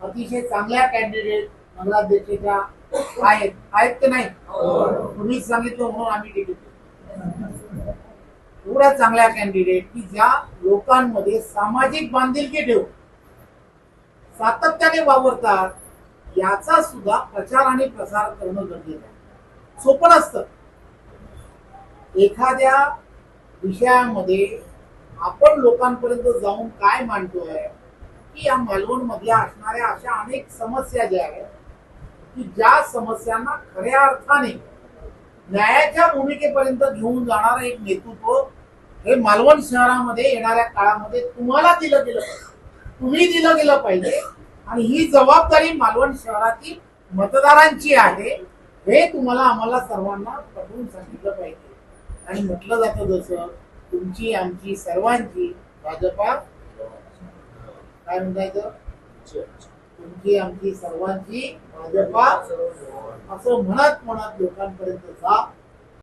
अतिशय चांगल्या कॅन्डिडेट नगराध्यक्षाच्या आहेत. आहेत की नाही? तुम्हीच सांगितलं म्हणून आम्ही टिकीट एवढ्या चांगल्या कॅन्डिडेट की ज्या लोकांमध्ये सामाजिक बांधिलकी ठेवून सातत्याने वावरतात याचा सुद्धा प्रचार आणि प्रसार करणं गरजेचं आहे. सोपं नसतं. एखाद्या विषयामध्ये आपण लोकांपर्यंत जाऊन काय मांडतोय की या मालवण मधल्या असणाऱ्या अशा अनेक समस्या ज्या आहेत की ज्या समस्यांना खऱ्या अर्थाने न्यायाच्या भूमिकेपर्यंत घेऊन जाणारं एक नेतृत्व हे मालवण शहरामध्ये येणाऱ्या काळामध्ये तुम्हाला दिलं गेलं पाहिजे. तुम्ही दिलं गेलं पाहिजे. आणि ही जबाबदारी मालवण शहरातील मतदारांची आहे हे तुम्हाला आम्हाला सर्वांना पटवून सांगितलं पाहिजे. आणि म्हटलं जातं जसं तुमची आमची सर्वांची भाजपा काय म्हणतायचं तुमची आमची सर्वांची भाजपा? असं म्हणत म्हणत लोकांपर्यंत जा.